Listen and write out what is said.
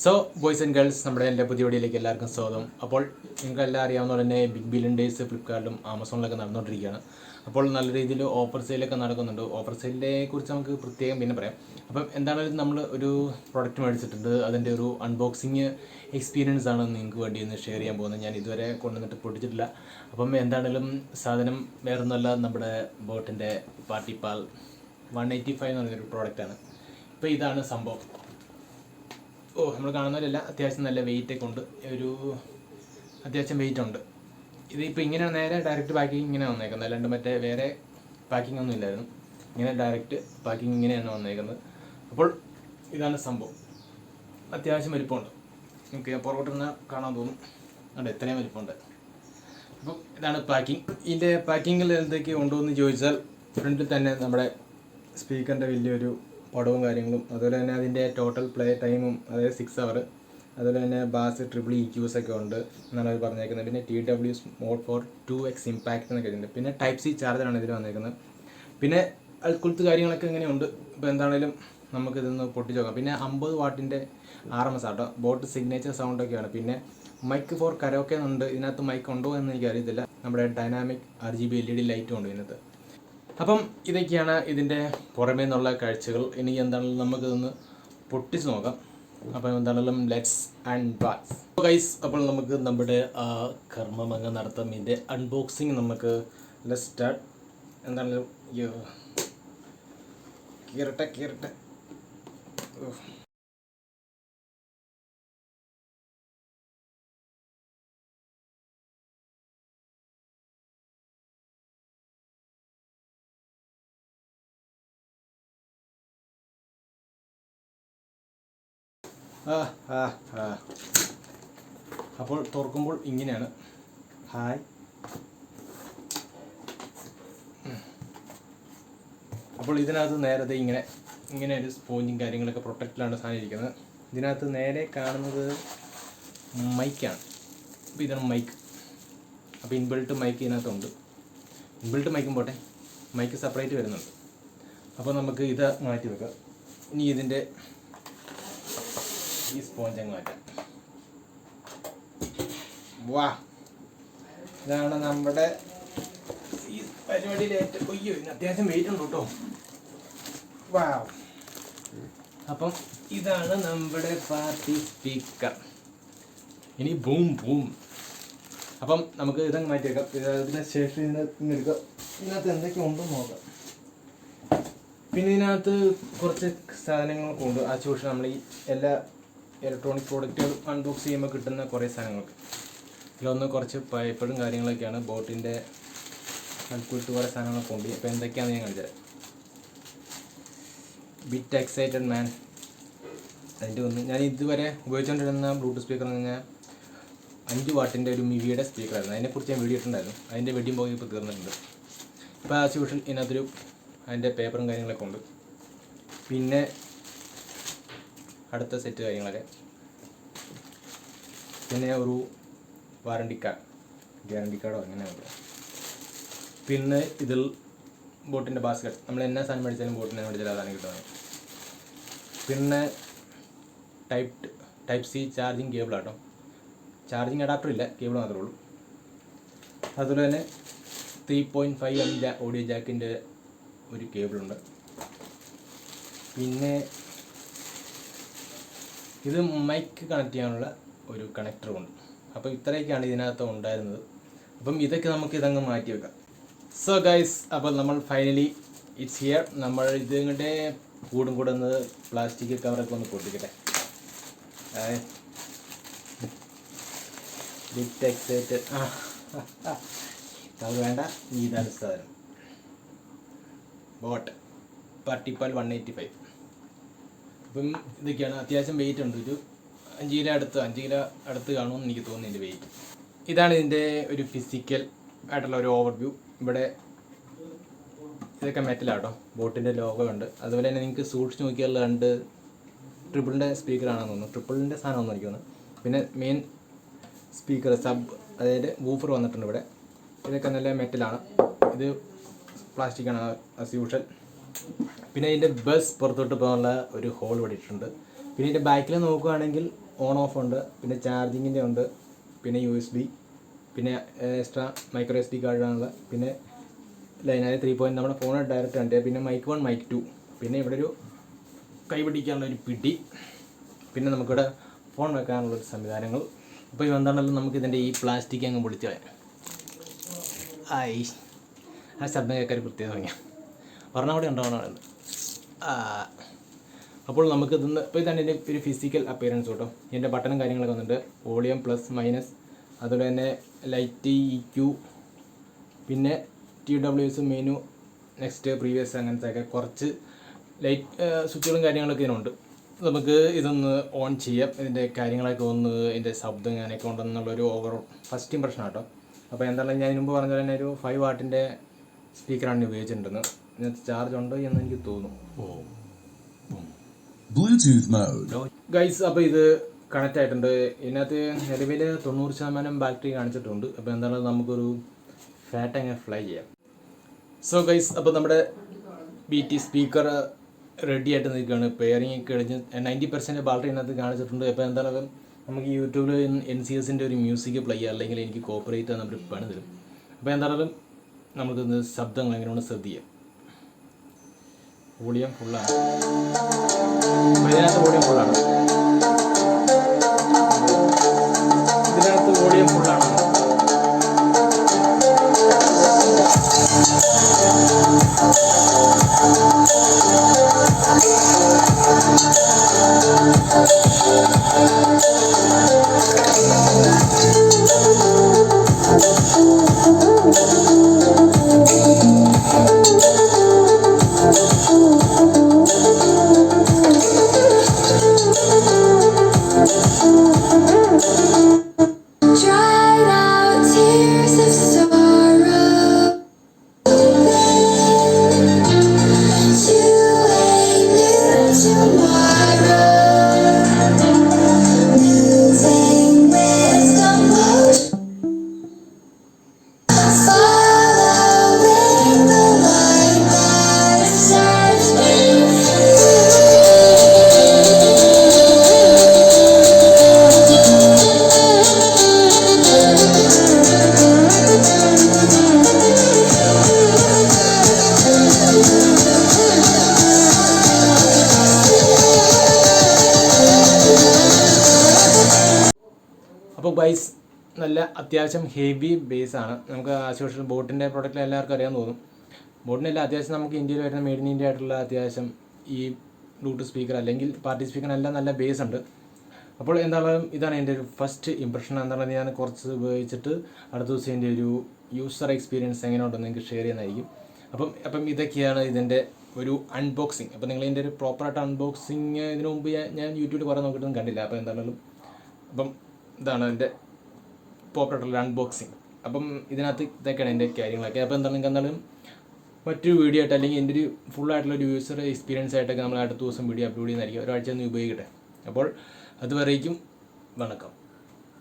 So boys and girls നമ്മുടെ എന്റെ പുതിയ വീഡിയോയിലേക്ക് എല്ലാവർക്കും സ്വാഗതം. അപ്പോൾ നിങ്ങൾക്കെല്ലാം അറിയാവുന്ന പോലെ തന്നെ ബിഗ് ബില്യൺ ഡേയ്സ് ഫ്ലിപ്കാർട്ടിലും ആമസോണിലൊക്കെ നടന്നുകൊണ്ടിരിക്കുകയാണ്. അപ്പോൾ നല്ല രീതിയിൽ ഓഫർ സെയിലൊക്കെ നടക്കുന്നുണ്ട്. ഓഫർ സെയിലിനെ കുറിച്ച് നമുക്ക് പ്രത്യേകം പിന്നെ പറയാം. അപ്പം എന്താണെങ്കിലും നമ്മൾ ഒരു പ്രോഡക്റ്റ് മേടിച്ചിട്ടുണ്ട്. അതിന്റെ ഒരു അൺബോക്സിങ് എക്സ്പീരിയൻസ് ആണ് നിങ്ങൾക്ക് വേണ്ടി ഇന്ന് ഷെയർ ചെയ്യാൻ പോകുന്നത്. ഞാൻ ഇതുവരെ കൊണ്ടുവന്നിട്ട് പൊട്ടിച്ചിട്ടില്ല. അപ്പം എന്താണെങ്കിലും സാധനം വേറൊന്നുമല്ല. നമ്മുടെ ബോട്ടിന്റെ പാർട്ടിപ്പാൽ വൺ എയ്റ്റി ഫൈവ് എന്ന് പറഞ്ഞൊരു പ്രോഡക്റ്റാണ് ഇപ്പോൾ ഇതാണ് സംഭവം. ഓ നമ്മൾ കാണുന്നവരല്ല അത്യാവശ്യം നല്ല വെയിറ്റ് ഒക്കെ ഉണ്ട്. ഒരു അത്യാവശ്യം വെയിറ്റ് ഉണ്ട്. ഇതിപ്പോൾ ഇങ്ങനെ നേരെ ഡയറക്റ്റ് പാക്കിങ് ഇങ്ങനെ വന്നേക്കുന്നത്. അല്ലാണ്ട് മറ്റേ വേറെ പാക്കിംഗ് ഒന്നും ഇല്ലായിരുന്നു. ഇങ്ങനെ ഡയറക്റ്റ് പാക്കിങ് ഇങ്ങനെയാണ് വന്നേക്കുന്നത്. അപ്പോൾ ഇതാണ് സംഭവം. അത്യാവശ്യം വലിപ്പമുണ്ട്. നമുക്ക് പുറകോട്ട് നിന്ന് കാണാൻ തോന്നും. അവിടെ എത്രയും വലിപ്പമുണ്ട്. അപ്പം ഇതാണ് പാക്കിംഗ് ഇതിന്റെ പാക്കിങ്ങിൽ എന്തൊക്കെ ഉണ്ടോ എന്ന് ചോദിച്ചാൽ ഫ്രണ്ടിൽ തന്നെ നമ്മുടെ സ്പീക്കറിന്റെ വലിയൊരു കാര്യങ്ങളും അതുപോലെ തന്നെ അതിന്റെ ടോട്ടൽ പ്ലേ ടൈമും അതായത് സിക്സ് അവർ അതുപോലെ തന്നെ ബാസ് ട്രിപ്പിൾ ഇ ക്യൂസ് ഒക്കെ ഉണ്ട് എന്നാണ് അവർ പറഞ്ഞേക്കുന്നത്. പിന്നെ T W mode for two X impact എന്നൊക്കെ ഉണ്ട് പിന്നെ ടൈപ്പ് സി ചാർജറാണ് ഇതിൽ വന്നേക്കുന്നത്. പിന്നെ അൽക്കുലത്ത് കാര്യങ്ങളൊക്കെ ഇങ്ങനെയുണ്ട്. ഇപ്പോൾ എന്താണേലും നമുക്കിതൊന്ന് പൊട്ടിച്ച് നോക്കാം. പിന്നെ അമ്പത് വാട്ടിന്റെ R M S auto. Boat signature സൗണ്ടൊക്കെയാണ് പിന്നെ മൈക്ക് ഫോർ കരോക്കെ ഉണ്ട്. ഇതിനകത്ത് മൈക്ക് ഉണ്ടോ എന്ന് എനിക്കറിയത്തില്ല. നമ്മുടെ dynamic R G B L E D ലൈറ്റും ഉണ്ട് ഇതിനകത്ത്. അപ്പം ഇതൊക്കെയാണ് ഇതിന്റെ പുറമേ നിന്നുള്ള കാഴ്ചകൾ. ഇനി എന്താണെങ്കിലും നമുക്കിതൊന്ന് പൊട്ടിച്ച് നോക്കാം. അപ്പം എന്താണെങ്കിലും ലെറ്റ്സ് ആൻഡ് ബാസ് ഗൈസ് അപ്പോൾ നമുക്ക് നമ്മുടെ ആ കർമ്മം അങ്ങ് നടത്താം ഇതിന്റെ അൺബോക്സിങ് നമുക്ക് ലെസ് സ്റ്റാർട്ട് എന്താണെങ്കിലും കീറട്ടെ. കീറട്ടെ അപ്പോൾ തുറക്കുമ്പോൾ ഇങ്ങനെയാണ്. ഹായ് അപ്പോൾ ഇതിനകത്ത് നേരത്തെ ഇങ്ങനെ ഇങ്ങനെ ഒരു സ്പോഞ്ചും കാര്യങ്ങളൊക്കെ പ്രൊട്ടക്റ്റിലാണ് സാധനം ഇരിക്കുന്നത്. ഇതിനകത്ത് നേരെ കാണുന്നത് മൈക്കാണ് അപ്പോൾ ഇതാണ് മൈക്ക് അപ്പോൾ ഇൻബിൾട്ട് മൈക്ക് ഇതിനകത്തുണ്ട്. ഇൻബിൾട്ട് മൈക്കും പോട്ടെ. മൈക്ക് സെപ്പറേറ്റ് വരുന്നുണ്ട്. അപ്പോൾ നമുക്ക് ഇത് മാറ്റി വെക്കാം. ഇനി ഇതിന്റെ ഈ സ്പോഞ്ച് അങ്ങ് മാറ്റാം വാ. ഇതാണ് നമ്മുടെ ഈ പരിപാടിയിൽ ഏറ്റവും അയ്യോ ഇന്ന് അത്യാവശ്യം വെയിറ്റ് ഉണ്ട് കേട്ടോ. വാ അപ്പം ഇതാണ് നമ്മുടെ പാർട്ടി സ്പീക്കർ. ഇനി ബൂം ബൂം. അപ്പം നമുക്ക് ഇതങ്ങ് മാറ്റിയേക്കാം വെക്കാം. ഇത് അതിന് ശേഷം ഇതിനകത്ത് ഇങ്ങ് എടുക്കാം. ഇതിനകത്ത് എന്തൊക്കെ ഉണ്ടെന്ന് നോക്കാം. പിന്നെ ഇതിനകത്ത് കുറച്ച് സാധനങ്ങളൊക്കെ ഉണ്ട്. ആ ചൂഷണം നമ്മൾ ഈ എല്ലാ ഇലക്ട്രോണിക് പ്രോഡക്റ്റുകൾ അൺബോക്സ് ചെയ്യുമ്പോൾ കിട്ടുന്ന കുറേ സാധനങ്ങൾക്ക് ഇതിലൊന്ന് കുറച്ച് പൈപ്പഴും കാര്യങ്ങളൊക്കെയാണ് ബോട്ടിന്റെ അൽക്കുലിട്ട് കുറേ സാധനങ്ങളൊക്കെ ഉണ്ട് അപ്പോൾ എന്തൊക്കെയാണെന്ന് ഞാൻ കാണിച്ചത് ബിറ്റ് എക്സൈറ്റഡ് മാൻ അതിന്റെ ഒന്ന് ഞാൻ ഇതുവരെ ഉപയോഗിച്ചുകൊണ്ടിരുന്ന ബ്ലൂടൂത്ത് സ്പീക്കർ എന്ന് പറഞ്ഞാൽ അഞ്ച് വാട്ടിന്റെ ഒരു മിവിയുടെ സ്പീക്കറായിരുന്നു അതിനെക്കുറിച്ച് ഞാൻ വീഡിയോ ഇട്ടുണ്ടായിരുന്നു അതിന്റെ വെഡിങ് പോയി ഇപ്പോൾ തീർന്നിട്ടുണ്ട്. ഇപ്പോൾ ആസ് യൂഷ്വൽ ഇതിനകത്തൊരു അതിന്റെ പേപ്പറും കാര്യങ്ങളൊക്കെ ഉണ്ട്. പിന്നെ അടുത്ത സെറ്റ് കാര്യങ്ങളൊക്കെ. പിന്നെ ഒരു വാറണ്ടി കാർഡ് ഗ്യാരണ്ടി കാർഡോ അങ്ങനെയാണ് പിന്നെ ഇതിൽ ബോട്ടിന്റെ ബാസ്ക്കറ്റ് നമ്മൾ എന്നാ സാധനം മേടിച്ചാലും ബോട്ടിനെ മേടിച്ചാലും അതാണ് കിട്ടുന്നത്. പിന്നെ type type C charging cable auto charging adapter ഇല്ല കേബിൾ മാത്രമേ ഉള്ളൂ. അതുപോലെ തന്നെ three point five M audio ജാക്കിന്റെ ഒരു കേബിളുണ്ട് പിന്നെ ഇത് മൈക്ക് കണക്ട് ചെയ്യാനുള്ള ഒരു കണക്ടറും ഉണ്ട്. അപ്പം ഇത്രയൊക്കെയാണ് ഇതിനകത്ത് ഉണ്ടായിരുന്നത്. അപ്പം ഇതൊക്കെ നമുക്ക് ഇതങ്ങ് മാറ്റി വെക്കാം. സോ ഗൈസ് അപ്പോൾ നമ്മൾ ഫൈനലി ഇറ്റ്സ് ഹിയർ നമ്മൾ ഇതിങ്ങടെ കൂടും കൂടെ ഒന്ന് പ്ലാസ്റ്റിക് കവറൊക്കെ ഒന്ന് പൊട്ടിക്കട്ടെ. ആ. വേണ്ട. ഇതാണ് സാധനം boat PartyPal one eighty five അപ്പം ഇതൊക്കെയാണ്. അത്യാവശ്യം വെയിറ്റ് ഉണ്ട്. ഒരു അഞ്ച് കിലോ അടുത്ത് അഞ്ച് കിലോ അടുത്ത് കാണുമെന്ന് എനിക്ക് തോന്നുന്നു ഇതിന്റെ വെയിറ്റ് ഇതാണ് ഇതിന്റെ ഒരു ഫിസിക്കൽ ആയിട്ടുള്ള ഒരു ഓവർവ്യൂ ഇവിടെ ഇതൊക്കെ മെറ്റലാട്ടോ ബോട്ടിന്റെ ലോഗോ ഉണ്ട്. അതുപോലെ തന്നെ നിങ്ങൾക്ക് സൂക്ഷിച്ച് നോക്കിയാൽ രണ്ട് ട്രിപ്പിളിന്റെ സ്പീക്കറാണെന്ന് തോന്നുന്നു. ട്രിപ്പിളിന്റെ സാധനമാണെന്ന് എനിക്ക് തോന്നുന്നു. പിന്നെ മെയിൻ സ്പീക്കർ സബ് അതായത് വൂഫർ വന്നിട്ടുണ്ട് ഇവിടെ. ഇതൊക്കെ നല്ല മെറ്റലാണ് ഇത് പ്ലാസ്റ്റിക്കാണ് ആസ് യൂഷ്വൽ പിന്നെ ഇതിന്റെ ബസ് പുറത്തോട്ട് പോകാനുള്ള ഒരു ഹോൾ ഇവിടെ പിന്നെ ഇതിന്റെ ബാക്കിൽ നോക്കുകയാണെങ്കിൽ ഓൺ ഓഫ് ഉണ്ട് പിന്നെ ചാർജിങ്ങിന്റെ ഉണ്ട് പിന്നെ യു എസ് ബി പിന്നെ എക്സ്ട്രാ മൈക്രോ എസ് ഡി കാർഡാണുള്ളത് പിന്നെ ലൈനായ ത്രീ പോയിന്റ് നമ്മുടെ ഫോൺ ഡയറക്റ്റ് ഉണ്ട് പിന്നെ മൈക്ക് വൺ മൈക്ക് ടു പിന്നെ ഇവിടെ ഒരു കൈ പിടിക്കാനുള്ള ഒരു പിടി. പിന്നെ നമുക്കിവിടെ ഫോൺ വെക്കാനുള്ള ഒരു സംവിധാനങ്ങൾ. അപ്പോൾ ഇത് എന്താണല്ലോ നമുക്ക് ഇതിന്റെ ഈ പ്ലാസ്റ്റിക് അങ്ങ് പൊളിച്ച് കളയാം ആയി. ആ ശബ്ദം കേൾക്കാൻ പ്രത്യേകത തുടങ്ങിയ ഒരെണ്ണം ഉണ്ടാവണം ആ അപ്പോൾ നമുക്ക് ഇതൊന്ന് ഇപ്പോൾ ഇതാണ് എന്റെ ഒരു ഫിസിക്കൽ അപ്പിയറൻസ് കേട്ടോ എന്റെ ബട്ടണും കാര്യങ്ങളൊക്കെ വന്നിട്ടുണ്ട്. വോളിയം പ്ലസ് മൈനസ് അതുപോലെ തന്നെ ലൈറ്റ് ഇ ക്യൂ പിന്നെ T W S menu next previous അങ്ങനത്തെ ഒക്കെ കുറച്ച് ലൈറ്റ് സ്വിച്ചുകളും കാര്യങ്ങളൊക്കെ ഇതിനുണ്ട്. നമുക്ക് ഇതൊന്ന് ഓൺ ചെയ്യാം. ഇതിന്റെ കാര്യങ്ങളൊക്കെ ഒന്ന് ഇതിന്റെ ശബ്ദം അങ്ങനെയൊക്കെ ഉണ്ടെന്നുള്ളൊരു ഓവർ ഫസ്റ്റ് ഇമ്പ്രഷൻ ആട്ടോ. അപ്പോൾ എന്തായാലും ഞാൻ മുമ്പ് പറഞ്ഞ തന്നെ ഒരു ഫൈവ് വാട്ടിന്റെ സ്പീക്കറാണ് ഉപയോഗിച്ചിട്ടുണ്ടെന്ന്. ഇതിനകത്ത് ചാർജ് ഉണ്ട് എന്ന് എനിക്ക് തോന്നുന്നു. ഗൈസ് അപ്പോൾ ഇത് കണക്ട് ആയിട്ടുണ്ട്. ഇതിനകത്ത് നിലവിൽ തൊണ്ണൂറ് ശതമാനം ബാറ്ററി കാണിച്ചിട്ടുണ്ട്. അപ്പോൾ എന്താണ് നമുക്കൊരു ഫാറ്റ് അങ്ങനെ ഫ്ലൈ ചെയ്യാം. സോ ഗൈസ് അപ്പോൾ നമ്മുടെ ബി ടി സ്പീക്കർ റെഡി ആയിട്ട് നിൽക്കുകയാണ്. പെയറിങ് കഴിഞ്ഞ് നയന്റി പെർസെന്റ് ബാറ്ററി ഇതിനകത്ത് കാണിച്ചിട്ടുണ്ട്. അപ്പോൾ എന്തായാലും നമുക്ക് യൂട്യൂബിൽ എൻ സി എസിന്റെ ഒരു മ്യൂസിക് പ്ലേ ചെയ്യാം. അല്ലെങ്കിൽ എനിക്ക് കോപ്പറേറ്റ് നമ്മൾ പണി തരും അപ്പോൾ എന്തായാലും നമുക്ക് ശബ്ദങ്ങൾ എങ്ങനെയാണ് ശ്രദ്ധിക്കാം. വോളിയം ഫുള്ളാണ് ഇതിനകത്ത് വോളിയം ഫുള്ളാണ് അപ്പോൾ ബൈസ് നല്ല അത്യാവശ്യം ഹെവി ബേസ് ആണ്. നമുക്ക് ആശുപത്രി ബോട്ടിന്റെ പ്രോഡക്റ്റ് എല്ലാവർക്കും അറിയാൻ തോന്നും. ബോട്ടിനെല്ലാം അത്യാവശ്യം നമുക്ക് ഇന്ത്യയിൽ വരുന്ന മെയ്ഡ് ഇൻ ഇന്ത്യ ആയിട്ടുള്ള അത്യാവശ്യം ഈ ബ്ലൂടൂത്ത് സ്പീക്കർ അല്ലെങ്കിൽ പാർട്ടി സ്പീക്കറിനെല്ലാം നല്ല ബേസ് ഉണ്ട്. അപ്പോൾ എന്താണ് ഇതാണ് എന്റെ ഒരു ഫസ്റ്റ് ഇമ്പ്രഷൻ എന്താണ് ഞാൻ കുറച്ച് ഉപയോഗിച്ചിട്ട് അടുത്ത ദിവസം എന്റെ ഒരു യൂസർ എക്സ്പീരിയൻസ് എങ്ങനെ ഉണ്ടെന്ന് എനിക്ക് ഷെയർ ചെയ്യുന്നതായിരിക്കും. അപ്പം അപ്പം ഇതൊക്കെയാണ് ഇതിന്റെ ഒരു അൺബോക്സിങ് അപ്പം നിങ്ങൾ ഇതിന്റെ ഒരു പ്രോപ്പറായിട്ട് അൺബോക്സിങ് ഇതിനു മുമ്പ് ഞാൻ യൂട്യൂബിൽ കുറേ നോക്കിയിട്ടൊന്നും കണ്ടില്ല. അപ്പോൾ എന്തായാലും അപ്പം ഇതാണ് എന്റെ പോക്കറ്റുള്ള അൺബോക്സിങ് അപ്പം ഇതിനകത്ത് ഇതൊക്കെയാണ് എന്റെ കാര്യങ്ങളൊക്കെ. അപ്പോൾ എന്താണ് നിങ്ങൾക്ക് എന്തായാലും മറ്റൊരു വീഡിയോ ആയിട്ട് അല്ലെങ്കിൽ എന്റെ ഒരു ഫുൾ ആയിട്ടുള്ള ഒരു യൂസർ എക്സ്പീരിയൻസ് ആയിട്ടൊക്കെ നമ്മൾ അടുത്ത ദിവസം വീഡിയോ അപ്ലോഡ് ചെയ്യുന്നതായിരിക്കും. ഒരാഴ്ച ഒന്ന് ഉപയോഗിക്കട്ടെ. അപ്പോൾ അതുവരേക്കും വണക്കം.